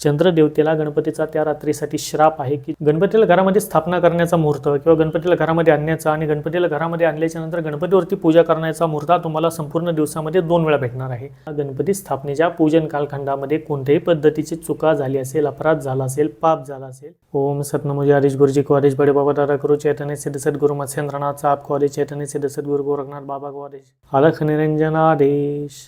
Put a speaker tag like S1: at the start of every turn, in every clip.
S1: चंद्रदेवतेला गणपतीचा त्या रात्रीसाठी श्राप आहे की गणपतीला घरामध्ये स्थापना करण्याचा मुहूर्त किंवा गणपतीला घरामध्ये आणण्याचा आणि गणपतीला घरामध्ये आणल्याच्या नंतर गणपतीवरती पूजा करण्याचा मुहूर्त तुम्हाला संपूर्ण दिवसामध्ये दोन वेळा भेटणार आहे. गणपती स्थापनेच्या पूजन कालखंडामध्ये कोणत्याही पद्धतीची चुका झाली असेल अपराध झाला असेल पाप झाला असेल ओम सतनमुजी हरीश गुरुजी को हरीश बडे बाबा दादा गुरु चैतन्य सिद्ध सद्गुरु मत्स्येंद्रनाथ साहब को हरीश चैतन्य सिद्ध सद्गुरु गोरखनाथ बाबा को हरीश अलख निरंजनादेश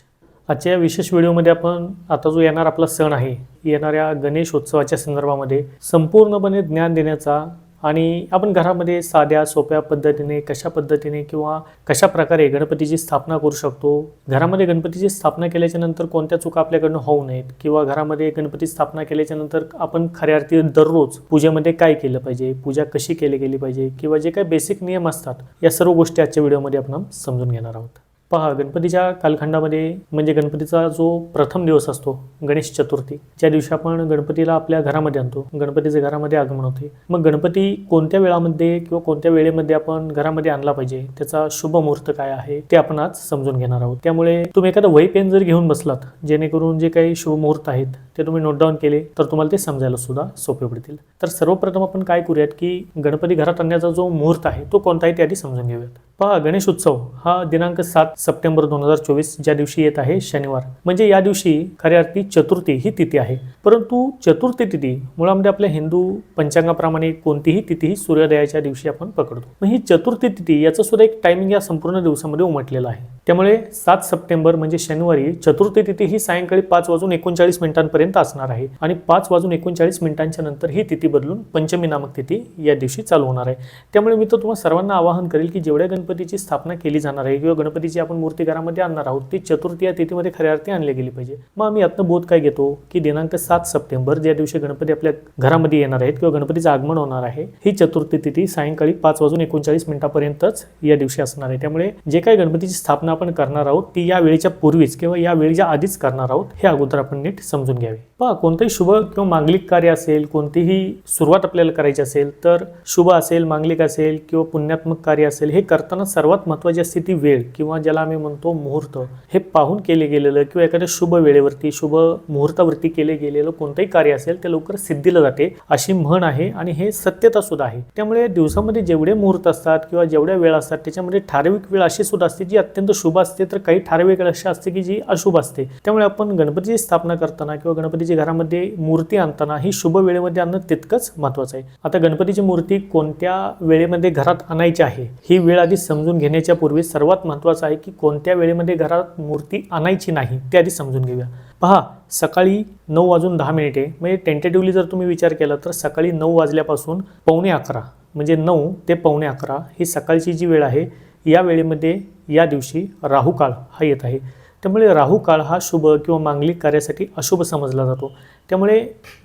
S1: आजच्या या विशेष व्हिडिओमध्ये आपण आता जो येणार आपला सण आहे येणाऱ्या गणेशोत्सवाच्या संदर्भामध्ये संपूर्णपणे ज्ञान देण्याचा आणि आपण घरामध्ये साध्या सोप्या पद्धतीने कशा पद्धतीने किंवा कशा प्रकारे गणपतीची स्थापना करू शकतो घरामध्ये गणपतीची स्थापना केल्याच्यानंतर कोणत्या चुका आपल्याकडनं होऊ नयेत किंवा घरामध्ये गणपती स्थापना केल्याच्यानंतर आपण खऱ्या अर्थी दररोज पूजेमध्ये काय केलं पाहिजे पूजा कशी केली गेली पाहिजे किंवा जे काही बेसिक नियम असतात या सर्व गोष्टी आजच्या व्हिडिओमध्ये आपण समजून घेणार आहोत. पहा गणपतीच्या कालखंडामध्ये म्हणजे गणपतीचा जो प्रथम दिवस असतो गणेश चतुर्थी ज्या दिवशी आपण गणपतीला आपल्या घरामध्ये आणतो. गणपतीचे घरामध्ये आगमन होते. मग गणपती कोणत्या वेळामध्ये किंवा कोणत्या वेळेमध्ये आपण घरामध्ये आणला पाहिजे? त्याचा शुभ मुहूर्त काय आहे? ते आपण आज समजून घेणार आहोत. त्यामुळे तुम्ही एखादा वही पेन जर घेऊन बसलात जेणेकरून जे काही शुभ मुहूर्त आहेत ते तुम्ही नोट डाऊन केले तर तुम्हाला ते समजायला सुद्धा सोपे पडतील. तर सर्वप्रथम आपण काय करूयात की गणपती घरात आणण्याचा जो मुहूर्त आहे तो कोणताही त्याआधी समजून घेऊयात. पहा गणेश उत्सव हा दिनांक सात सप्टेंबर दोन हजार चोवीस ज्या दिवशी येत आहे शनिवार. म्हणजे या दिवशी खऱ्या अर्थी चतुर्थी ही तिथी आहे. परंतु चतुर्थी तिथी मुळामध्ये आपल्या हिंदू पंचांगाप्रमाणे कोणतीही तिथी ही सूर्योदयाच्या दिवशी आपण पकडतो. मग ही चतुर्थी तिथी याचं सुद्धा एक टायमिंग या संपूर्ण दिवसामध्ये उमटलेलं आहे. त्यामुळे सात सप्टेंबर म्हणजे शनिवारी चतुर्थी तिथी ही सायंकाळी पाच वाजून एकोणचाळीस मिनिटांपर्यंत असणार आहे आणि पाच वाजून एकोणचाळीस मिनिटांच्या नंतर ही तिथी बदलून पंचमी नामक तिथी या दिवशी चालू होणार आहे. त्यामुळे मी तर तुम्हाला सर्वांना आवाहन करेल की जेवढ्या गणपतीची स्थापना केली जाणार आहे किंवा गणपतीची आपण मूर्ती घरामध्ये आणणार आहोत ती चतुर्थी या तिथीमध्ये खऱ्या अर्थी आणली गेली पाहिजे. मग आम्ही यातनं बोध काय घेतो? की दिनांक सात सप्टेंबर ज्या दिवशी गणपती आपल्या घरामध्ये येणार आहेत किंवा गणपतीचं आगमन होणार आहे ही चतुर्थी तिथी सायंकाळी पाच वाजून एकोणचाळीस मिनिटापर्यंतच या दिवशी असणार आहे. त्यामुळे जे काही गणपतीची स्थापना आपण करणार आहोत ती या वेळेच्या पूर्वीच किंवा या वेळेच्या आधीच करणार आहोत हे अगोदर आपण नीट समजून घ्यावे. पहा कोणतंही शुभ किंवा मांगलिक कार्य असेल कोणतीही सुरुवात आपल्याला करायची असेल तर शुभ असेल मांगलिक असेल किंवा पुण्यात्मक कार्य असेल हे करताना सर्वात महत्त्वाची असते ती वेळ किंवा ज्याला आम्ही म्हणतो मुहूर्त. हे पाहून केले गेलेलं किंवा एखाद्या शुभ वेळेवरती शुभ मुहूर्तावरती केले गेलेलं कोणतंही कार्य असेल ते लवकर सिद्धीला जाते अशी म्हण आहे आणि हे सत्यता सुद्धा आहे. त्यामुळे दिवसामध्ये जेवढे मुहूर्त असतात किंवा जेवढ्या वेळ असतात त्याच्यामध्ये ठराविक वेळ अशी सुद्धा असते जी अत्यंत शुभ असते. तर काही ठराविक वेळ अशी असते की जी अशुभ असते. त्यामुळे आपण गणपतीची स्थापना करताना किंवा गणपतीची घरामध्ये मूर्ती आणताना ही शुभ वेळेमध्ये आणणं तितकंच महत्त्वाचं आहे. आता गणपतीची मूर्ती कोणत्या वेळेमध्ये घरात आणायची आहे? ही वेळ आधी समजून घेण्याच्या पूर्वी सर्वात महत्त्वाचं आहे की कोणत्या वेळेमध्ये घरात मूर्ती आणायची नाही ते आधी समजून घेऊया. पहा सकाळी नऊ वाजून दहा मिनिटे म्हणजे टेंटेटिव्हली जर तुम्ही विचार केला तर सकाळी नऊ वाजल्यापासून पावणे अकरा म्हणजे नऊ ते पावणे अकरा ही सकाळची जी वेळ आहे या वेळेमध्ये या दिवशी राहू काळ हा येत आहे. त्यामुळे राहू काळ हा शुभ किंवा मांगलिक कार्यासाठी अशुभ समजला जातो. त्यामुळे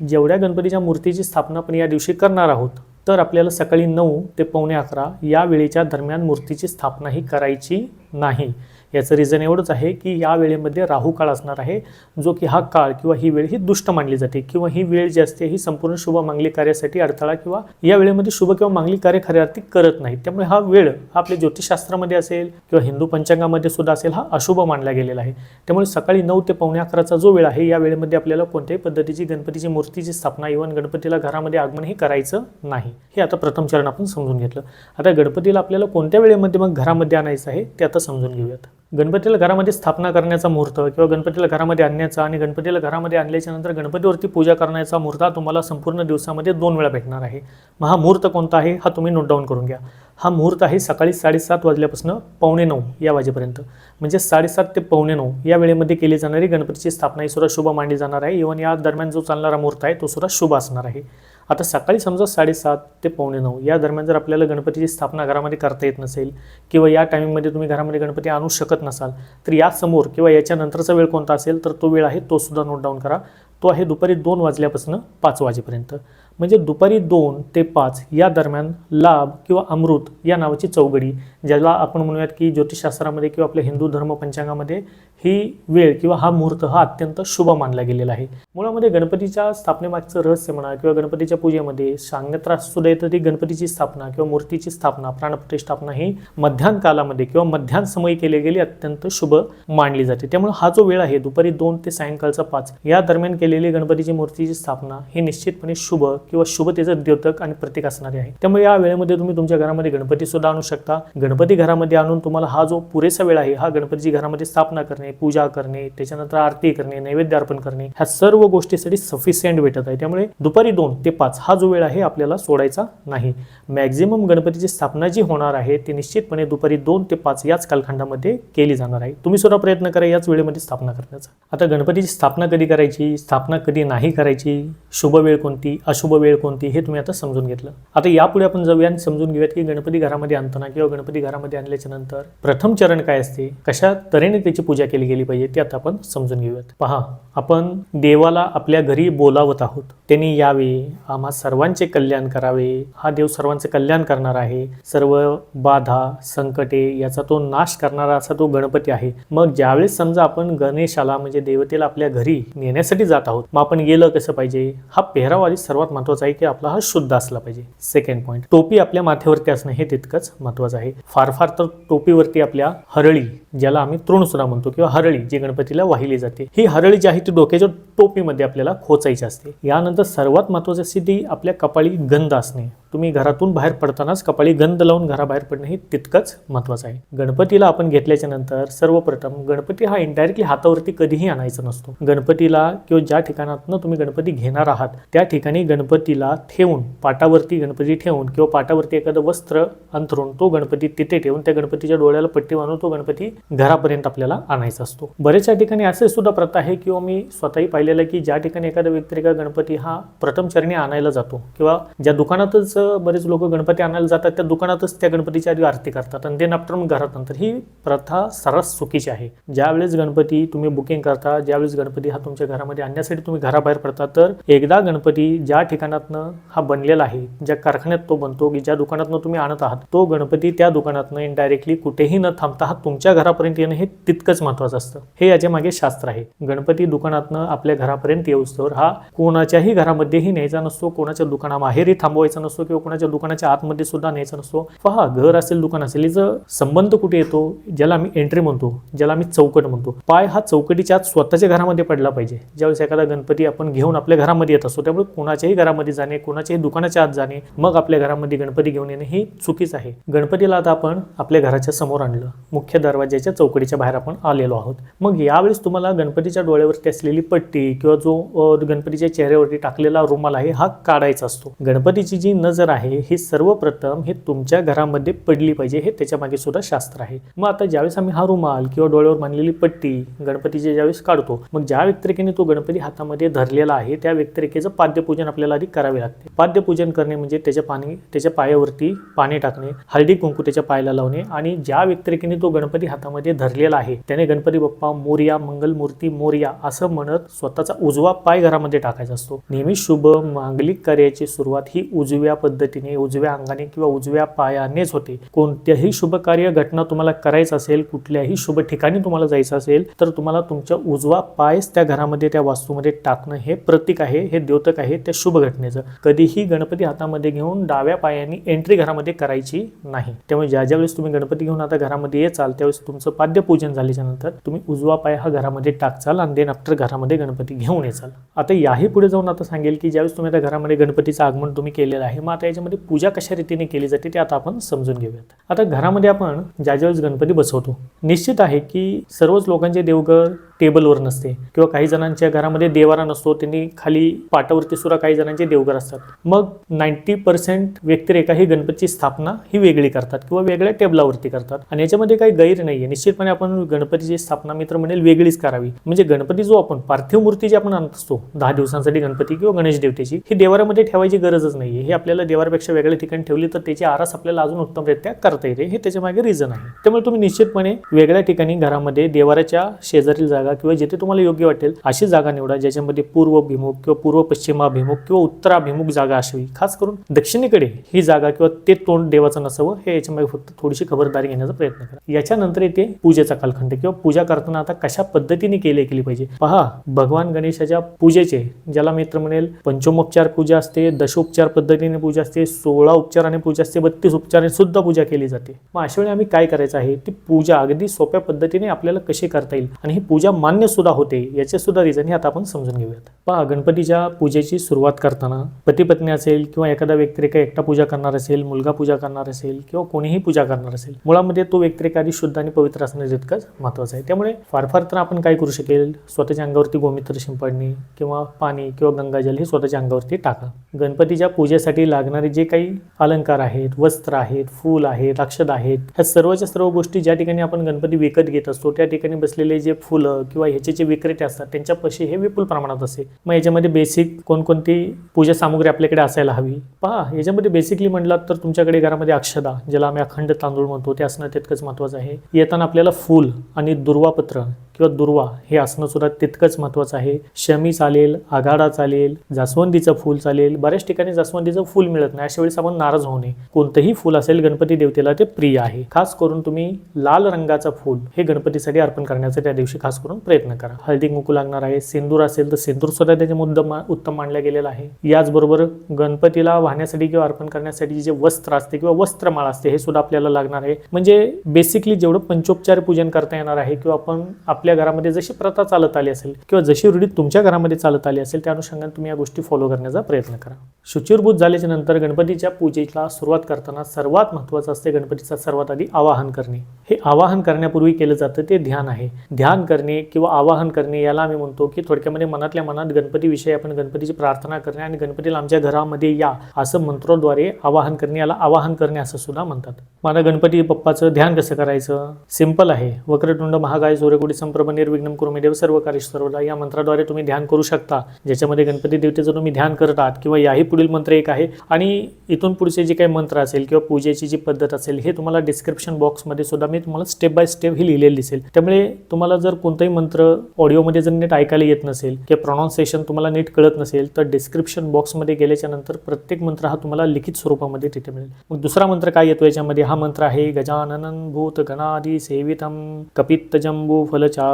S1: जेवढ्या गणपतीच्या मूर्तीची स्थापना आपण या दिवशी करणार आहोत तर आपल्याला सकाळी नऊ ते पावणे अकरा या वेळेच्या दरम्यान मूर्तीची स्थापना ही करायची नाही. याचं रिझन एवढंच आहे की या वेळेमध्ये राहू काळ असणार आहे जो की हा काळ किंवा ही वेळ ही दुष्ट मानली जाते किंवा ही वेळ जी असते ही संपूर्ण शुभ मांगली कार्यासाठी अडथळा किंवा या वेळेमध्ये शुभ किंवा मांगली कार्य खऱ्या अर्थी करत नाही. त्यामुळे हा वेळ हा आपल्या ज्योतिषशास्त्रामध्ये असेल किंवा हिंदू पंचांगामध्ये सुद्धा असेल हा अशुभ मानला गेलेला आहे. त्यामुळे सकाळी नऊ ते पावणे अकराचा जो वेळ आहे या वेळेमध्ये आपल्याला कोणत्याही पद्धतीची गणपतीची मूर्तीची स्थापना इव्हन गणपतीला घरामध्ये आगमन हे करायचं नाही. हे आता प्रथम चरण आपण समजून घेतलं. आता गणपतीला आपल्याला कोणत्या वेळेमध्ये मग घरामध्ये आणायचं आहे ते आता समजून घेऊयात. गणपतीला घरामध्ये स्थापना करण्याचा मुहूर्त किंवा गणपतीला घरामध्ये आणण्याचा आणि गणपतीला घरामध्ये आणल्याच्या नंतर गणपतीवरती पूजा करण्याचा मुहूर्त हा तुम्हाला संपूर्ण दिवसामध्ये दोन वेळा भेटणार आहे. मग हा मुहूर्त कोणता आहे हा तुम्ही नोट डाऊन करून घ्या. हा मुहूर्त आहे सकाळी साडेसात वाजल्यापासून पावणे नऊ या वाजेपर्यंत. म्हणजे साडेसात ते पावणे नऊ या वेळेमध्ये केली जाणारी गणपतीची स्थापना ही सुद्धा शुभ मानली जाणार आहे. इव्हन या दरम्यान जो चालणारा मुहूर्त आहे तो सुद्धा शुभ असणार आहे. आता सकाळी समजा साडेसात ते पावणे नऊ या दरम्यान जर आपल्याला गणपतीची स्थापना घरामध्ये करता येत नसेल किंवा या टायमिंगमध्ये तुम्ही घरामध्ये गणपती आणू शकत नसाल तर यासमोर किंवा याच्या नंतरचा वेळ कोणता असेल तर तो वेळ आहे तो सुद्धा नोट डाऊन करा. तो आहे दुपारी दोन वाजल्यापासून पाच वाजेपर्यंत. म्हणजे दुपारी दोन ते पाच या दरम्यान लाभ किंवा अमृत या नावाची चौघडी ज्याला आपण म्हणूयात की ज्योतिषशास्त्रामध्ये किंवा आपल्या हिंदू धर्म पंचांगामध्ये ही वेळ किंवा हा मुहूर्त हा अत्यंत शुभ मानला गेलेला आहे. मुळामध्ये गणपतीच्या स्थापनेमागचं रहस्य म्हणा किंवा गणपतीच्या पूजेमध्ये सांगण्यात सुद्धा येतं ती गणपतीची स्थापना किंवा मूर्तीची स्थापना प्राणप्रतिष्ठापना ही मध्यान कालामध्ये किंवा मध्यान समयी केली गेली अत्यंत शुभ मानली जाते. त्यामुळे हा जो वेळ आहे दुपारी दोन ते सायंकाळचा पाच या दरम्यान केलेली गणपतीची मूर्तीची स्थापना ही निश्चितपणे शुभ किंवा शुभतेचं द्योतक आणि प्रतीक असणारे आहे. त्यामुळे या वेळेमध्ये तुम्ही तुमच्या घरामध्ये गणपती सुद्धा आणू शकता. गणपती घरामध्ये आणून तुम्हाला हा जो पुरेसा वेळ आहे हा गणपतीची घरामध्ये स्थापना करणे पूजा करणे त्याच्यानंतर आरती करणे नैवेद्य अर्पण करणे ह्या सर्व गोष्टीसाठी सफिशियंट भेटत आहे. त्यामुळे दुपारी दोन ते पाच हा जो वेळ आहे आपल्याला सोडायचा नाही. मॅक्झिमम गणपतीची स्थापना जी होणार आहे ती निश्चितपणे दुपारी दोन ते पाच याच कालखंडामध्ये केली जाणार आहे. तुम्ही सुद्धा प्रयत्न करा याच वेळेमध्ये स्थापना करण्याचा. आता गणपतीची स्थापना कधी करायची स्थापना कधी नाही करायची शुभ वेळ कोणती अशुभ वेळ कोणती हे तुम्ही आता समजून घेतलं. आता यापुढे आपण जाऊया आणि समजून घेऊयात की गणपती घरामध्ये आणताना किंवा गणपती घरामध्ये आणल्याच्या नंतर प्रथम चरण काय असते? कशा तऱ्हेने त्याची पूजा केली गेली पाहिजे ते आता आपण समजून घेऊयात. पहा आपण देवाला आपल्या घरी बोलावत आहोत. त्यांनी यावे आम्हा सर्वांचे कल्याण करावे. हा देव सर्वांचे कल्याण करणार आहे. सर्व बाधा संकटे याचा तो नाश करणारा असा तो गणपती आहे. मग ज्यावेळेस समजा आपण गणेशाला म्हणजे देवतेला आपल्या घरी नेण्यासाठी जात आहोत मग आपण गेलं कसं पाहिजे? हा पेहराव आधी सर्वात महत्त्वाचा आहे की आपला हा शुद्ध असला पाहिजे. सेकंड पॉईंट टोपी आपल्या माथ्यावरती असणं हे तितकंच महत्वाचं आहे. फार फार तर टोपीवरती आपल्या हरळी ज्याला आम्ही तृण सुद्धा म्हणतो किंवा हरळी जी गणपतीला वाहिली जाते ही हरळी जी आहे ती डोक्याच्या टोपीमध्ये आपल्याला खोचायची असते. यानंतर सर्वात महत्वाची सिद्धी ती आपल्या कपाळी गंध असणे. तुम्ही घरातून बाहेर पडतानाच कपाळी गंध लावून घराबाहेर पडणे हे तितकंच महत्वाचं आहे. गणपतीला आपण घेतल्याच्या नंतर सर्वप्रथम गणपती हा इनडायरेक्टली हातावरती कधीही आणायचा नसतो. गणपतीला किंवा ज्या ठिकाणातनं तुम्ही गणपती घेणार आहात त्या ठिकाणी गणपतीला ठेवून पाटावरती गणपती ठेवून किंवा पाटावरती एखादं वस्त्र अंथरून तो गणपती तिथे ठेवून त्या गणपतीच्या डोळ्याला पट्टी बांधून तो गणपती घरापर्यंत आपल्याला आणायचा असतो. बऱ्याचशा ठिकाणी असे सुद्धा प्रथा आहे किंवा मी स्वतःही पाहिलेलं की ज्या ठिकाणी एखादा व्यक्ती एका गणपती हा प्रथम चरणी आणायला जातो किंवा ज्या दुकानातच अं, बरेच लोक गणपती आणायला जातात. त्या दुकानातच त्या गणपतीची आधी आरती करतात आणि ते आफ्टर मग घरात नंतर ही प्रथा सर्रास चुकीची आहे. ज्यावेळेस गणपती तुम्ही बुकिंग करता ज्यावेळेस गणपती हा तुमच्या घरामध्ये आणण्यासाठी तुम्ही घराबाहेर पडता तर एकदा गणपती ज्या ठिकाणातनं हा बनलेला आहे ज्या कारखान्यात तो बनतो की ज्या दुकानातनं तुम्ही आणत आहात तो गणपती त्या दुकानातनं इनडायरेक्टली कुठेही न थांबता हा तुमच्या घरापर्यंत येणं हे तितकंच महत्वाचं असतं. हे याच्या मागे शास्त्र आहे. गणपती दुकानातनं आपल्या घरापर्यंत येऊस्तोवर हा कोणाच्याही घरामध्येही न्यायचा नसतो कोणाच्या दुकानामाहेरही थांबवायचा नसतो किंवा कोणाच्या दुकानाच्या आतमध्ये सुद्धा न्यायचा नसतो. पहा घर असेल दुकान असेल याचं संबंध कुठे येतो? ज्याला आम्ही एंट्री म्हणतो ज्याला आम्ही चौकट म्हणतो. पाय हा चौकटीच्या आत स्वतःच्या घरामध्ये पडला पाहिजे. ज्यावेळेस एखादा गणपती आपण घेऊन आपल्या घरामध्ये येत असतो त्यामुळे कोणाच्याही घरामध्ये जाणे कोणाच्याही दुकानाच्या आत जाणे मग आपल्या घरामध्ये गणपती घेऊन येणे हे चुकीच आहे. गणपतीला आता आपण आपल्या घराच्या समोर आणलं. मुख्य दरवाज्याच्या चौकटीच्या बाहेर आपण आलेलो आहोत. मग यावेळेस तुम्हाला गणपतीच्या डोळ्यावरती असलेली पट्टी किंवा जो गणपतीच्या चेहऱ्यावरती टाकलेला रुमाल आहे हा काढायचा असतो. गणपतीची जी नजर आहे ही सर्वप्रथम हे तुमच्या घरामध्ये पडली पाहिजे हे त्याच्यामागे सुद्धा शास्त्र आहे. मग आता ज्यावेळेस आम्ही हा रुमाल किंवा डोळ्यावर बांधलेली पट्टी गणपतीची ज्यावेळेस काढतो मग ज्या व्यक्तिरेखेने तो गणपती हातामध्ये धरलेला आहे त्या व्यक्तिरेखेचं पाद्यपूजन आपल्याला आधी करावे लागते. पाद्यपूजन करणे म्हणजे त्याच्या पाणी त्याच्या पायावरती पाणी टाकणे हळदी कुंकू त्याच्या पायाला लावणे आणि ज्या व्यक्तिरेखेने तो गणपती हातामध्ये धरलेला आहे त्याने गणपती बाप्पा मोर्या मंगलमूर्ती मोर्या असं म्हणत स्वतःचा उजवा पाय घरामध्ये टाकायचा असतो. नेहमी शुभ मांगलिक कार्याची सुरुवात ही उजव्या पद्धतीने उजव्या अंगाने किंवा उजव्या पायानेच होते. कोणत्याही शुभ कार्य घटना तुम्हाला करायचं असेल कुठल्याही शुभ ठिकाणी तुम्हाला जायचं असेल तर तुम्हाला तुमच्या उजवा पायच त्या घरामध्ये त्या वास्तूमध्ये टाकणं हे प्रतीक आहे हे द्योतक आहे त्या शुभ घटनेचं. कधीही गणपती हातामध्ये घेऊन डाव्या पायाने एंट्री घरामध्ये करायची नाही. त्यामुळे ज्या ज्या वेळेस तुम्ही गणपती घेऊन आता घरामध्ये येचाल त्यावेळेस तुमचं पाद्यपूजन झाल्याच्यानंतर तुम्ही उजवा पाय हा घरामध्ये टाकचाल आणि देन आफ्टर घरामध्ये गणपती घेऊन येचाल. आता याही पुढे जाऊन आता सांगेल की ज्यावेळेस तुम्ही आता घरामध्ये गणपतीचं आगमन तुम्ही केलेलं आहे मग आता याच्यामध्ये पूजा कशा रीतीने केली जाते ते आता आपण समजून घेऊयात. आता घरामध्ये आपण ज्या ज्यावेळेस गणपती बसवतो निश्चित आहे की सर्वच लोकांचे देवघर टेबलवर नसते किंवा काही जणांच्या घरामध्ये देवारा नसतो त्यांनी खाली पाटावरती सुद्धा काही जणांचे देवघर असतात. मग नाईन्टी पर्सेंट व्यक्तिरेखा ही गणपतीची स्थापना ही वेगळी करतात किंवा वेगळ्या टेबलावरती करतात. आणि याच्यामध्ये काही गैर नाही आहे निश्चितपणे आपण गणपतीची स्थापना मित्र म्हणेल वेगळीच करावी. म्हणजे गणपती जो आपण पार्थिव मूर्ती जी आपण आणत असतो दहा दिवसांसाठी गणपती किंवा गणेश देवतेची ही देवाऱ्यामध्ये ठेवायची गरजच नाहीये. हे आपल्याला देवारापेक्षा वेगळ्या ठिकाणी ठेवली तर त्याची आरास आपल्याला अजून उत्तमरित्या करता येते. हे त्याच्यामागे रिझन आहे. त्यामुळे तुम्ही निश्चितपणे वेगळ्या ठिकाणी घरामध्ये देवाऱ्याच्या शेजारील जागा जागा किंवा जिथे तुम्हाला योग्य वाटेल अशी जागा निवडा ज्याच्यामध्ये पूर्वभिमुख किंवा पूर्व पश्चिमाभिमुख किंवा उत्तराभिमुख जागा असावी खास करून दक्षिणेकडे ही जागा किंवा ते तोंड देवाचं नसावं हे याच्यामध्ये फक्त थोडीशी खबरदारी घेण्याचा प्रयत्न करा. याच्यानंतर येते पूजेचा कालखंड किंवा पूजा करताना आता कशा पद्धतीने केली केली पाहिजे? पहा भगवान गणेशाच्या पूजेचे ज्याला मित्र म्हणेल पंचमोपचार पूजा असते दशोपचार पद्धतीने पूजा असते सोळा उपचाराने पूजा असते बत्तीस उपचाराने सुद्धा पूजा केली जाते. मग अशा वेळी आम्ही काय करायचं आहे? ती पूजा अगदी सोप्या पद्धतीने आपल्याला कशी करता येईल? आणि ही पूजा मान्य सुद्धा होते याचे सुद्धा रिझन हे आता आपण समजून घेऊयात. पहा गणपतीच्या पूजेची सुरुवात करताना पती पत्नी असेल किंवा एखादा व्यक्तिरेखा एकटा पूजा करणार असेल मुलगा पूजा करणार असेल किंवा कोणीही पूजा करणार असेल मुळामध्ये तो व्यक्तिरेखा आधी शुद्ध आणि पवित्र असणं तितकंच महत्वाचं आहे. त्यामुळे फार फार तर आपण काय करू शकेल? स्वतःच्या अंगावरती गोमित्र शिंपडणे किंवा पाणी किंवा गंगाजल हे स्वतःच्या अंगावरती टाका. गणपतीच्या पूजेसाठी लागणारे जे काही अलंकार आहेत वस्त्र आहेत फूल आहेत अक्षद आहेत ह्या सर्वच्या सर्व गोष्टी ज्या ठिकाणी आपण गणपती विकत घेत असतो त्या ठिकाणी बसलेले जे फुलं किंवा ह्याचे जे विक्रेते असतात त्यांच्यापाशी हे विपुल प्रमाणात असे. मग याच्यामध्ये बेसिक कोणकोणती पूजा सामुग्री आपल्याकडे असायला हवी? पहा याच्यामध्ये बेसिकली म्हणलात तर तुमच्याकडे घरामध्ये अक्षदा ज्याला आम्ही अखंड तांदूळ म्हणतो ते असणं तितकंच महत्त्वाचं आहे. येताना आपल्याला फूल आणि दुर्वापत्र किंवा दुर्वा हे असणं सुद्धा तितकंच महत्त्वाचं आहे. शमी चालेल आघाडा चालेल जास्वंदीचं फूल चालेल बऱ्याच ठिकाणी जास्वंदीचं फूल मिळत नाही. अशा वेळेस आपण नाराज होऊ नये. कोणतंही फूल असेल गणपती देवतेला ते प्रिय आहे. खास करून तुम्ही लाल रंगाचं फूल हे गणपतीसाठी अर्पण करण्याचा त्या दिवशी खास करून प्रयत्न करा. हळदी कुंकू लागणार आहे सिंदूर असेल तर सिंदूर सुद्धा त्याचे मुद्दम उत्तम मानला गेलेला आहे. याचबरोबर गणपतीला वाहण्यासाठी किंवा अर्पण करण्यासाठी जे वस्त्र असते किंवा वस्त्रमाळ असते हे सुद्धा आपल्याला लागणार आहे. म्हणजे बेसिकली जेवढं पंचोपचार पूजन करता येणार आहे किंवा आपण आपल्या घरामध्ये जशी प्रथा चालत आली असेल किंवा जशी रूढी तुमच्या घरामध्ये चालत आली असेल त्या अनुषंगाने तुम्ही या गोष्टी फॉलो करण्याचा प्रयत्न करा. शुचिरभूत झाल्याच्यानंतर गणपतीच्या पूजेला सुरुवात करताना सर्वात महत्त्वाचं असते गणपतीचा सर्वात आधी आवाहन करणे. हे आवाहन करण्यापूर्वी केलं जातं ते ध्यान आहे. ध्यान करणे किंवा आवाहन करणे याला आम्ही म्हणतो की थोडक्यामध्ये मनातल्या मनात गणपतीविषयी आपण गणपतीची प्रार्थना करणे आणि गणपतीला आमच्या घरामध्ये या असं मंत्राद्वारे आवाहन करणे याला आवाहन करणे असं सुद्धा म्हणतात. मला गणपती बाप्पाचं ध्यान कसं करायचं? सिंपल आहे. वक्रतुंड महागाय सूर्यकोटी संप प्रभ निर्विघ्न कुरुमेदेव सर्व कार्य सर्वदा या मंत्राद्वारे तुम्ही ध्यान करू शकता. ज्याच्यामध्ये गणपती देवतेचं तुम्ही ध्यान करत आहात किंवा याही पुढील मंत्र एक आहे. आणि इथून पुढचे जे काही मंत्र असेल किंवा पूजेची जी पद्धत असेल हे तुम्हाला डिस्क्रिप्शन बॉक्समध्ये सुद्धा मी तुम्हाला स्टेप बाय स्टेप हे लिहिलेलं दिसेल. त्यामुळे तुम्हाला जर कोणताही मंत्र ऑडिओमध्ये जर नीट ऐकायला येत नसेल किंवा प्रोनाऊन्सिएशन तुम्हाला नीट कळत नसेल तर डिस्क्रिप्शन बॉक्समध्ये गेल्याच्यानंतर प्रत्येक मंत्र हा तुम्हाला लिखित स्वरूपामध्ये तिथे मिळेल. मग दुसरा मंत्र काय येतो याच्यामध्ये? हा मंत्र आहे गजाननं भूत गणादी सेवितम कपित्त जंबू फलचारू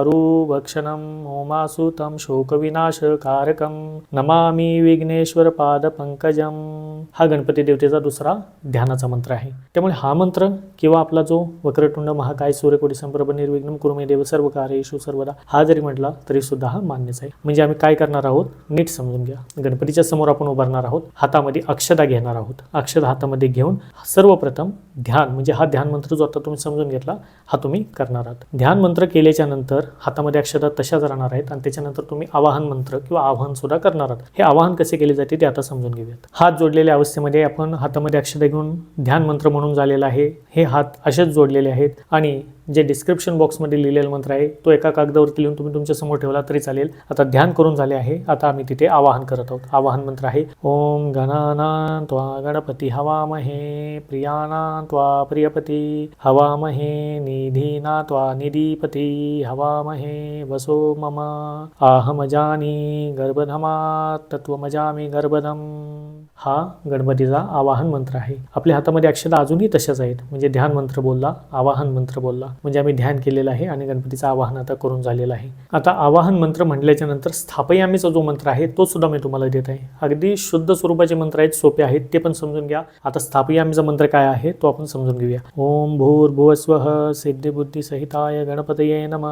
S1: भक्षणम होमासुतम शोकविनाशकारकं नमामि विघ्नेश्वर पादपंकजम हा गणपती देवतेचा दुसरा ध्यानाचा मंत्र आहे. त्यामुळे हा मंत्र किंवा आपला जो वक्रतुंड महाकाय सूर्यकोटी संप्रभ निर्विघ्नम कुरुमे देव सर्व कार्येषु सर्वदा हा जरी म्हटला तरी सुद्धा हा मान्यच आहे. म्हणजे आम्ही काय करणार आहोत? नीट समजून घ्या. गणपतीच्या समोर आपण उभारणार आहोत. हातामध्ये अक्षदा घेणार आहोत. अक्षदा हातामध्ये घेऊन सर्वप्रथम ध्यान म्हणजे हा ध्यान मंत्र जो आता तुम्ही समजून घेतला हा तुम्ही करणार आहात. ध्यान मंत्र केल्याच्यानंतर हातामध्ये अक्षदा तशाच राहणार आहेत आणि त्याच्यानंतर तुम्ही आवाहन मंत्र किंवा आवाहन सुद्धा करणार आहात. हे आवाहन कसे केले जाते ते आता समजून घेऊयात. हात जोडलेल्या अवस्थेमध्ये आपण हातामध्ये अक्षदा घेऊन ध्यान मंत्र म्हणून झालेला आहे. हे हात असेच जोडलेले आहेत आणि जे डिस्क्रिप्शन बॉक्समध्ये लिहिलेला मंत्र आहे तो एका कागदावरती लिहून तुम्ही तुमच्यासमोर ठेवला तरी चालेल. आता ध्यान करून झाले आहे. आता आम्ही तिथे आवाहन करत आहोत. आवाहन मंत्र आहे ओम गणाना त्वा गणपती हवामहे प्रियाना त्वा प्रियपती हवामहे निधीना त्वा निधीपती हवामहे वसो मम आहमजानी गर्भधमा तत्वमजामी गर्भधम. हा गणपतीचा आवाहन मंत्र आहे. आपल्या हातामध्ये अक्षता अजूनही तशाच आहेत. म्हणजे ध्यान मंत्र बोलला आवाहन मंत्र बोलला. म्हणजे आम्ही ध्यान केलेलं आहे आणि गणपतीचं आवाहन आता करून झालेलं आहे. आता आवाहन मंत्र म्हटल्याच्या नंतर स्थापयामीचा जो मंत्र आहे तो सुद्धा मी तुम्हाला देत आहे. अगदी शुद्ध स्वरूपाचे मंत्र आहेत सोपे आहेत ते पण समजून घ्या. आता स्थापयामीचा मंत्र काय आहे तो आपण समजून घेऊया. ओम भूर्भुवस्व सिद्धिबुद्धी सहिताय गणपतये नम.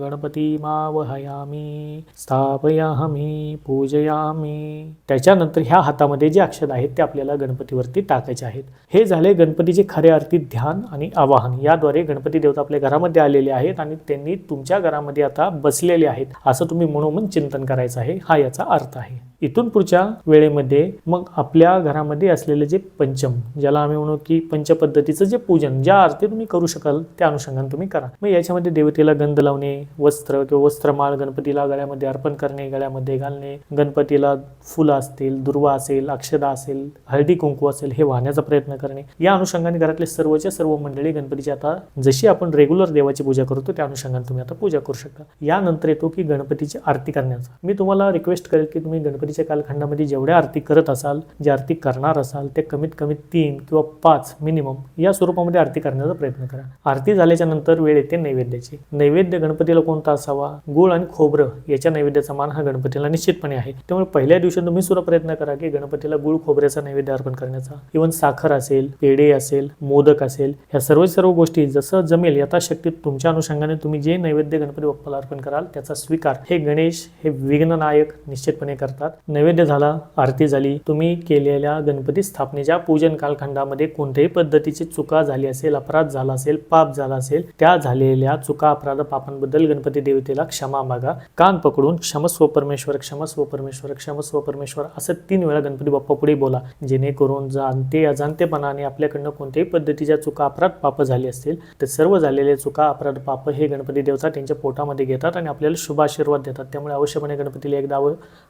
S1: गणपती मावहयामी. स्थापयामी पूजयामी. त्याच्यानंतर ह्या हातामध्ये जे अक्षर आहेत ते आपल्याला गणपतीवरती टाकायचे आहेत. हे झाले गणपतीचे खऱ्या अर्थी ध्यान आणि आवाहन. याद्वारे गणपती देवता आपल्या घरामध्ये आलेले आहेत आणि त्यांनी तुमच्या घरामध्ये आता बसलेले आहेत. असं तुम्ही मनोमन चिंतन करायचं आहे. हा याचा अर्थ आहे. इथून पुढच्या वेळेमध्ये मग आपल्या घरामध्ये असलेले जे पंचम ज्याला आम्ही म्हणू की पंचपद्धतीचं जे पूजन ज्या अर्थी तुम्ही करू शकाल त्या अनुषंगाने तुम्ही करा. मग याच्यामध्ये देवतेला गंध लावणे वस्त्र किंवा वस्त्रमाळ गणपतीला गळ्यामध्ये अर्पण करणे गळ्यामध्ये घालणे. गणपतीला फुलं असतील दुर्वा असेल अक्षदा असेल हळदी कुंकू असेल हे वाहण्याचा प्रयत्न करणे. या अनुषंगाने घरातले सर्वच्या सर्व मंडळी गणपतीची आता जशी आपण आपण रेग्युलर देवाची पूजा करतो त्या अनुषंगाने तुम्ही आता पूजा करू शकता. यानंतर येतो की गणपतीची आरती करण्याचा. मी तुम्हाला रिक्वेस्ट करेल की तुम्ही गणपतीच्या कालखंडामध्ये जेवढ्या आरती करत असाल जे आरती करणार असाल ते कमीत कमी तीन किंवा पाच मिनिमम या स्वरूपामध्ये आरती करण्याचा प्रयत्न करा. आरती झाल्याच्यानंतर वेळ येते नैवेद्याची. नैवेद्य गणपतीला कोणता असावा? गुळ आणि खोबरं याच्या नैवेद्याचा मान हा गणपतीला निश्चितपणे आहे. त्यामुळे पहिल्या दिवशी तुम्ही सुद्धा प्रयत्न करा की गणपतीला गुळ खोबऱ्याचा नैवेद्य अर्पण करण्याचा. इव्हन साखर असेल पेढे असेल मोदक असेल ह्या सर्व सर्व गोष्टी जसं जमेल यथाशक्ती तुमच्या अनुषंगाने तुम्ही जे नैवेद्य गणपती बाप्पाला अर्पण कराल त्याचा स्वीकार. हे गणेश हे विघ्ननायक निश्चितपणे करतात. नैवेद्य झाला आरती झाली. तुम्ही केलेल्या गणपती स्थापनेच्या पूजन कालखंडामध्ये कोणत्याही पद्धतीची चुका झाली असेल अपराध झाला असेल पाप झाला असेल त्या झालेल्या चुका अपराध पापांबद्दल गणपती देवतेला क्षमा मागा. कान पकडून क्षमस्व परमेश्वर क्षमस्व परमेश्वर क्षमस्व परमेश्वर असं तीन वेळा गणपती बाप्पा पुढे बोला. जेणेकरून जाणते अजाणतेपणाने आपल्याकडनं कोणत्याही पद्धतीच्या चुका अपराध पाप झाली असतील तर सर्व झालेले चुका अपराध पाप हे गणपती देवता त्यांच्या पोटामध्ये घेतात आणि आपल्याला शुभ आशीर्वाद देतात. त्यामुळे अवश्यपणे गणपतीला एकदा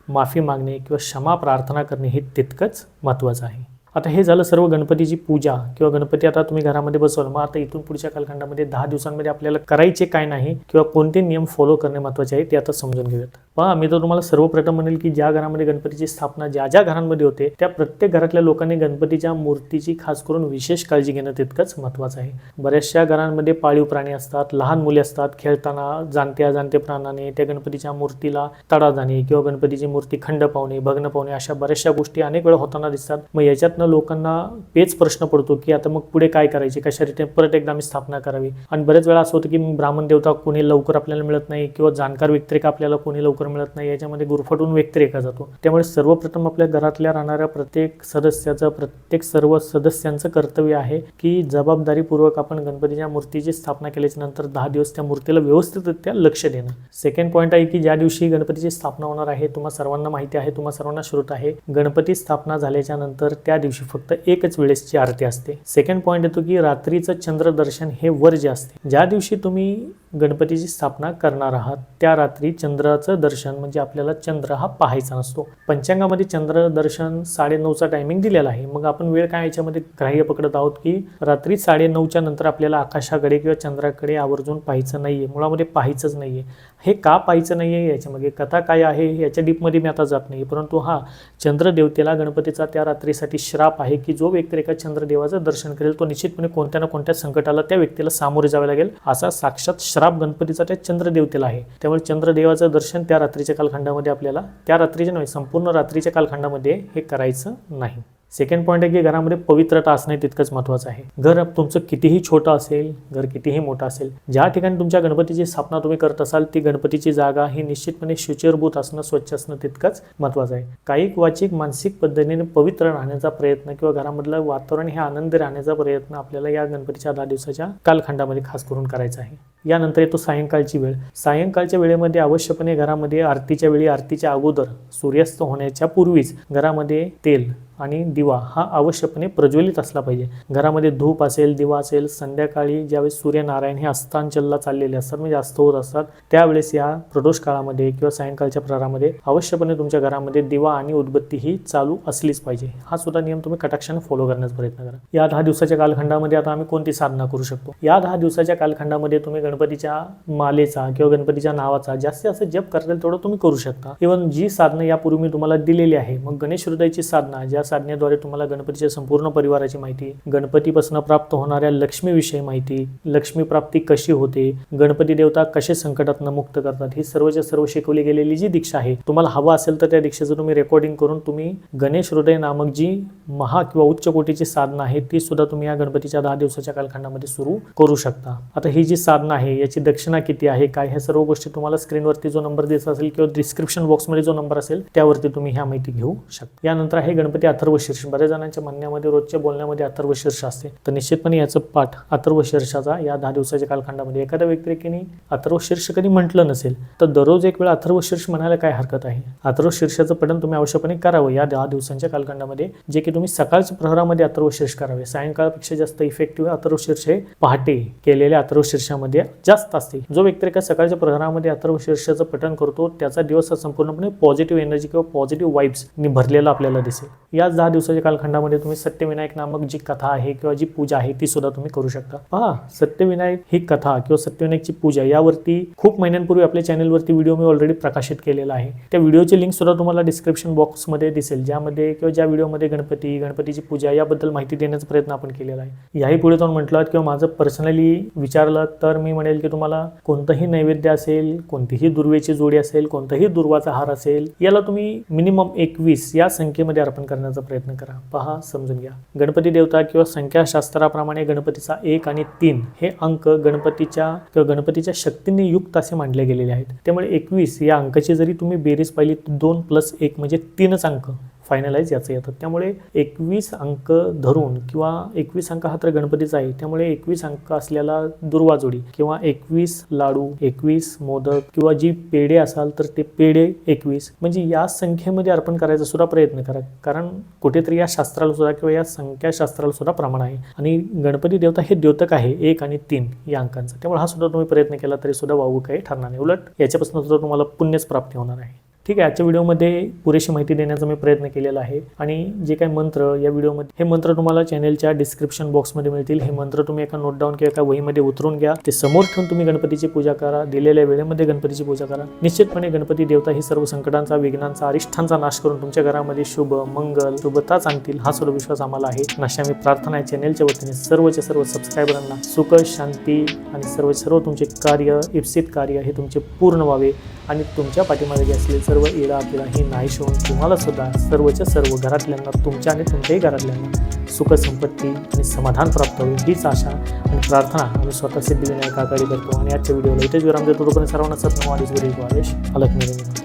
S1: माफी मागणे किंवा क्षमा प्रार्थना करणे हे तितकंच महत्त्वाचं आहे. आता हे झालं सर्व गणपतीची पूजा किंवा गणपती आता तुम्ही घरामध्ये बसवलं मग आता इथून पुढच्या कालखंडामध्ये दहा दिवसांमध्ये आपल्याला करायचे काय नाही किंवा कोणते नियम फॉलो करणे महत्त्वाचे आहे ते आता समजून घेऊयात. पहा मी तर तुम्हाला सर्वप्रथम म्हणेल की ज्या घरामध्ये गणपतीची स्थापना ज्या ज्या घरांमध्ये होते त्या प्रत्येक घरातल्या लोकांनी गणपतीच्या मूर्तीची खास करून विशेष काळजी घेणं तितकंच महत्त्वाचं आहे. बऱ्याचशा घरांमध्ये पाळीव प्राणी असतात लहान मुले असतात खेळताना जाणत्या अजाणते प्राणाने त्या गणपतीच्या मूर्तीला तडा जाणे किंवा गणपतीची मूर्ती खंड पावणे भग्न पावणे अशा बऱ्याचशा गोष्टी अनेक वेळा होताना दिसतात. मग याच्यात त्यातनं लोकांना पेच प्रश्न पडतो की आता मग पुढे काय करायचे? कशा रीतीने परत एकदा आम्ही स्थापना करावी? आणि बरेच वेळा असं होतं की ब्राह्मण देवता कोणी लवकर आपल्याला मिळत नाही किंवा जाणकार व्यक्तिरेखा आपल्याला कोणी लवकर मिळत नाही याच्यामध्ये गुरफटून व्यक्तिरेखा जातो. त्यामुळे सर्वप्रथम आपल्या घरातल्या राहणाऱ्या प्रत्येक सदस्याचं प्रत्येक सर्व सदस्यांचं कर्तव्य आहे की जबाबदारीपूर्वक आपण गणपतीच्या मूर्तीची स्थापना केल्याच्यानंतर दहा दिवस त्या मूर्तीला व्यवस्थितरित्या लक्ष देणं. सेकंड पॉईंट आहे की ज्या दिवशी गणपतीची स्थापना होणार आहे तुम्हा सर्वांना माहिती आहे तुम्हा सर्वांना श्रोत आहे गणपती स्थापना झाल्याच्यानंतर त्या दिवशी फक्त एकच वेळेसची आरती असते. सेकंड पॉईंट येतो की रात्रीचं चंद्रदर्शन हे वर्ज्य असते ज्या दिवशी तुम्ही गणपतीची स्थापना करणार आहात त्या रात्री चंद्राचं दर्शन म्हणजे आपल्याला चंद्र हा पाहायचा नसतो. पंचांगामध्ये चंद्र दर्शन साडेनऊचा टायमिंग दिलेला आहे. मग आपण वेळ काय याच्यामध्ये ग्राह्य पकडत आहोत की रात्री साडेनऊच्या नंतर आपल्याला आकाशाकडे किंवा चंद्राकडे आवर्जून पाहायचं नाहीये मुळामध्ये पाहायचंच नाहीये. हे का पाहायचं नाही आहे याच्यामध्ये कथा काय आहे? याच्या डीपमध्ये मी आता जात नाही परंतु हा चंद्रदेवतेला गणपतीचा त्या रात्रीसाठी श्राप आहे की जो व्यक्ती एका चंद्रदेवाचं दर्शन करेल तो निश्चितपणे कोणत्या ना कोणत्या संकटाला त्या व्यक्तीला सामोरे जावे लागेल असा साक्षात श्राप गणपतीचा त्या चंद्रदेवतेला आहे. त्यामुळे चंद्रदेवाचं दर्शन त्या रात्रीच्या कालखंडामध्ये आपल्याला त्या रात्रीच्या नव्हे संपूर्ण रात्रीच्या कालखंडामध्ये हे करायचं नाही. सेकंड पॉईंट आहे की घरामध्ये पवित्रता असणे तितकंच महत्त्वाचं आहे. घर तुमचं कितीही छोटं असेल घर कितीही मोठं असेल ज्या ठिकाणी तुमच्या गणपतीची स्थापना तुम्ही करत असाल ती गणपतीची जागा ही निश्चितपणे शुचिरभूत असणं स्वच्छ असणं तितकंच महत्त्वाचं आहे. काही वाचिक मानसिक पद्धतीने पवित्र राहण्याचा प्रयत्न किंवा घरामधलं वातावरण हे आनंदी राहण्याचा प्रयत्न आपल्याला या गणपतीच्या दहा दिवसाच्या कालखंडामध्ये खास करून करायचा आहे. यानंतर येतो सायंकाळची वेळ. सायंकाळच्या वेळेमध्ये अवश्यपणे घरामध्ये आरतीच्या वेळी आरतीच्या अगोदर सूर्यास्त होण्याच्या पूर्वीच घरामध्ये तेल आणि दिवा हा आवश्यकपणे प्रज्वलित असला पाहिजे. घरामध्ये धूप असेल दिवा असेल संध्याकाळी ज्यावेळेस सूर्यनारायण हे अस्तांचलला चाललेले असतात म्हणजे अस्त होत असतात त्यावेळेस या प्रदोष काळामध्ये किंवा सायंकाळच्या प्रहारामध्ये अवश्यपणे तुमच्या घरामध्ये दिवा आणि उदबत्ती ही चालू असलीच पाहिजे. हा सुद्धा नियम तुम्ही कटाक्षाने फॉलो करण्याचा प्रयत्न करा. या दहा दिवसाच्या कालखंडामध्ये आता आम्ही कोणती साधना करू शकतो? या दहा दिवसाच्या कालखंडामध्ये तुम्ही गणपतीच्या मालेचा किंवा गणपतीच्या नावाचा जास्तीत जास्त जप करता येईल तेवढं तुम्ही करू शकता. इव्हन जी साधनं यापूर्वी मी तुम्हाला दिलेली आहे मग गणेश हृदयाची साधना ज्या साधनेद्वारे तुम्हाला गणपतीच्या संपूर्ण परिवाराची माहिती गणपतीपासून प्राप्त होणाऱ्या लक्ष्मीविषयी माहिती लक्ष्मी प्राप्ती कशी होते गणपती देवता कसे संकटातनं मुक्त करतात ही सर्वच्या सर्व शिकवली गेलेली जी दीक्षा आहे तुम्हाला हवा असेल तर त्या दीक्षेचं तुम्ही रेकॉर्डिंग करून तुम्ही गणेश हृदय नामक जी महा किंवा उच्च कोटीची साधना आहे ती सुद्धा तुम्ही या गणपतीच्या दहा दिवसाच्या कालखंडामध्ये सुरू करू शकता. आता ही जी साधना आहे याची दक्षिणा किती आहे काय ह्या सर्व गोष्टी तुम्हाला स्क्रीनवरती जो नंबर दिसत असेल किंवा डिस्क्रिप्शन बॉक्समध्ये जो नंबर असेल त्यावरती तुम्ही ह्या माहिती घेऊ शकता. यानंतर आहे गणपती अथर्वशीर्ष बऱ्याच जणांच्या म्हणण्यामध्ये रोजच्या बोलण्यामध्ये अथर्व शीर्ष असते. तर निश्चितपणे याचं पाठ अथर्व शीर्षाचा या दहा दिवसाच्या कालखंडामध्ये एखाद्या व्यक्तीने अथर्व शीर्ष कधी म्हटलं नसेल तर दररोज एक वेळा अथर्वशीर्ष म्हणायला काय हरकत आहे? अथर्व शीर्षाचं पठण तुम्ही आवश्यकपणे करावं या दहा दिवसांच्या कालखंडामध्ये जे की तुम्ही सकाळच्या प्रहरामध्ये अथर्व शीर्ष करावे. सायंकाळपेक्षा जास्त इफेक्टिव्ह अथर्व शीर्ष हे पहाटे केलेल्या अथर्व शीर्षामध्ये जास्त असते जो व्यक्ती एका सकाळच्या प्रहरामध्ये अथर्व शीर्षाचं पठण करतो त्याचा दिवस हा संपूर्णपणे पॉझिटिव्ह एनर्जी किंवा पॉझिटिव्ह वाईब्सनी भरलेला आपल्याला दिसेल. याच दहा दिवसाच्या कालखंडामध्ये तुम्ही सत्यविनायक नामक जी कथा आहे किंवा जी पूजा आहे ती सुद्धा तुम्ही करू शकता. पहा सत्यविनायक ही कथा किंवा सत्यविनायकची पूजा यावरती खूप महिन्यांपूर्वी आपल्या चॅनलवरती व्हिडिओ मी ऑलरेडी प्रकाशित केलेला आहे. त्या व्हिडिओची लिंक सुद्धा तुम्हाला डिस्क्रिप्शन बॉक्समध्ये दिसेल ज्यामध्ये किंवा ज्या व्हिडिओमध्ये गणपती गणपतीची पूजा याबद्दल माहिती देण्याचा प्रयत्न आपण केलेला आहे. याही पुढे जाऊन म्हटलं किंवा माझं पर्सनली विचारलं तर मी म्हणेल की तुम्हाला कोणतंही नैवेद्य असेल कोणतीही दुर्वेची जोडी असेल कोणताही दुर्वाचा हार असेल याला तुम्ही मिनिमम एकवीस या संख्येमध्ये अर्पण करण्याचा प्रयत्न करा. पहा समजून घ्या. गणपती देवता किंवा संख्याशास्त्राप्रमाणे गणपतीचा एक आणि तीन हे अंक गणपतीच्या किंवा गणपतीच्या शक्तीने युक्त असे मांडले गेलेले आहेत. त्यामुळे एकवीस या अंकाची जरी तुम्ही बेरीज पाहिली दोन प्लस एक म्हणजे तीनच अंक. फायनलाइज याचं येतात त्यामुळे एकवीस अंक धरून किंवा एकवीस अंक हा तर गणपतीचा आहे. त्यामुळे एकवीस अंक असलेला दुर्वाजोडी किंवा एकवीस लाडू एकवीस मोदक किंवा जी पेढे असाल तर ते पेढे एकवीस म्हणजे या संख्येमध्ये अर्पण करायचा सुद्धा प्रयत्न करा. कारण कुठेतरी या शास्त्राला सुद्धा किंवा या संख्याशास्त्राला सुद्धा प्रमाण आहे. आणि गणपती देवता हे द्योतक आहे एक आणि तीन या अंकांचा. त्यामुळे हा सुद्धा तुम्ही प्रयत्न केला तरी सुद्धा वावू काही ठरणार नाही. उलट याच्यापासून सुद्धा तुम्हाला पुण्यच प्राप्ती होणार आहे. ठीक आहे आजच्या व्हिडिओमध्ये पुरेशी माहिती देण्याचा मी प्रयत्न केलेला आहे. आणि जे काही मंत्र या व्हिडिओमध्ये हे मंत्र तुम्हाला चॅनेलच्या डिस्क्रिप्शन बॉक्समध्ये मिळतील. हे मंत्र तुम्ही एका नोट डाऊन किंवा एका वहीमध्ये उतरून घ्या. ते समोर ठेवून तुम्ही गणपतीची पूजा करा. दिलेल्या वेळेमध्ये गणपतीची पूजा करा. निश्चितपणे गणपती देवता ही सर्व संकटांचा विघ्नांचा अरिष्ठांचा नाश करून तुमच्या घरामध्ये शुभ मंगल शुभताच आणतील हा सर्व विश्वास आम्हाला आहे. आणि मी प्रार्थना आहे चॅनेलच्या वतीने सर्वच्या सर्व सबस्क्रायबरांना सुख शांती आणि सर्व सर्व तुमचे कार्य इप्सित कार्य हे तुमचे पूर्ण व्हावे आणि तुमच्या पाठीमागे जे असलेले सर्व इडा पिडा हे नाहीश होऊन तुम्हाला सुद्धा सर्वच्या सर्व घरातल्यांना तुमच्या आणि तुमच्याही घरातल्यांना सुखसंपत्ती आणि समाधान प्राप्त होईल हीच आशा आणि प्रार्थना आम्ही स्वतः सिद्धिविनायकाकडे करतो. आणि आजच्या व्हिडिओला इथेच विराम देतो. तोपर्यंत सर्वांना सत्नवादीच गरीब आदेश. अलग मिळेल